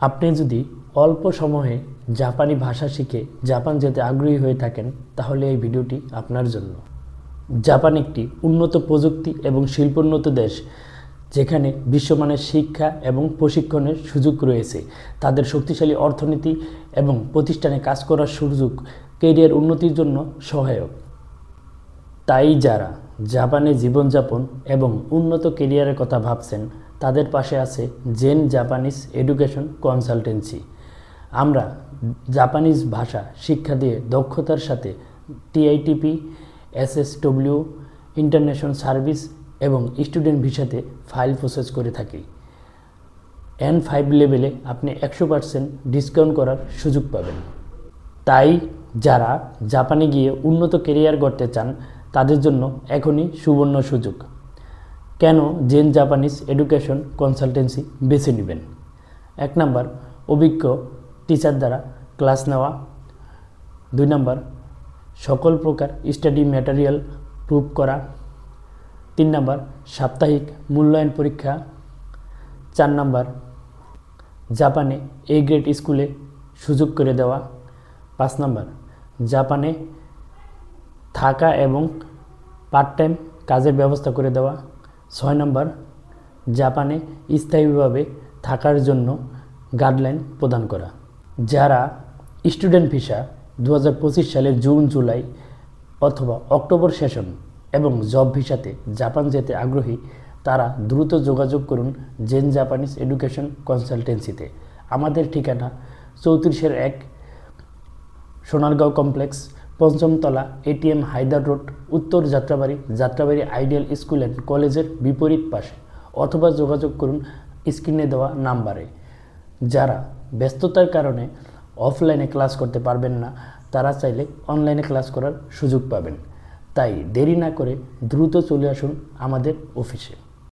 আপনি যদি অল্প সময়ে জাপানি ভাষা শিখে জাপান যেতে আগ্রহী হয়ে থাকেন, তাহলে এই ভিডিওটি আপনার জন্য। জাপান একটি উন্নত প্রযুক্তি এবং শিল্পোন্নত দেশ, যেখানে বিশ্বমানের শিক্ষা এবং প্রশিক্ষণের সুযোগ রয়েছে। তাদের শক্তিশালী অর্থনীতি এবং প্রতিষ্ঠানে কাজ করার সুযোগ কেরিয়ার উন্নতির জন্য সহায়ক। তাই যারা জাপানে জীবনযাপন এবং উন্নত কেরিয়ারের কথা ভাবছেন তাদের পাশে আছে জেন জাপানিজ এডুকেশন কনসালটেন্সি। আমরা জাপানিজ ভাষা শিক্ষা দিয়ে দক্ষতার সাথে টিআইটিপি, এসএসডব্লিউ, ইন্টারন্যাশনাল সার্ভিস এবং স্টুডেন্ট ভিসাতে ফাইল প্রসেস করে থাকি। এন ফাইভ লেভেলে আপনি একশো পার্সেন্ট ডিসকাউন্ট করার সুযোগ পাবেন। তাই যারা জাপানে গিয়ে উন্নত কেরিয়ার গড়তে চান, তাদের জন্য এখনই সুবর্ণ সুযোগ। কেন জেন জাপানিজ এডুকেশন কনসালটেন্সি বেছে নেবেন? এক নাম্বার, অভিজ্ঞ টিচার দ্বারা ক্লাস নেওয়া। দুই নাম্বার, সকল প্রকার স্টাডি ম্যাটেরিয়াল প্রুভ করা। তিন নাম্বার, সাপ্তাহিক মূল্যায়ন পরীক্ষা। চার নাম্বার, জাপানে এ গ্রেড স্কুলে সুযোগ করে দেওয়া। পাঁচ নাম্বার, জাপানে থাকা এবং পার্ট টাইম কাজের ব্যবস্থা করে দেওয়া। ছয় নম্বর, জাপানে স্থায়ীভাবে থাকার জন্য গাইডলাইন প্রদান করা। যারা স্টুডেন্ট ভিসা দু হাজার পঁচিশ সালের জুন, জুলাই অথবা অক্টোবর সেশন এবং জব ভিসাতে জাপান যেতে আগ্রহী, তারা দ্রুত যোগাযোগ করুন জেন জাপানিজ এডুকেশন কনসালটেন্সিতে। আমাদের ঠিকানা চৌত্রিশের এক সোনারগাঁও কমপ্লেক্স পঞ্চমতলা এটিএম হায়দার রোড, উত্তর Jatrabari Jatrabari ideal school and কলেজের বিপরীত পাশে। অথবা যোগাযোগ করুন স্ক্রিনে দেওয়া নাম্বারে। যারা ব্যস্ততার কারণে অফলাইনে ক্লাস করতে পারবেন না, তারা চাইলে অনলাইনে ক্লাস করার সুযোগ পাবেন। তাই দেরি না করে দ্রুত চলে আসুন আমাদের অফিসে।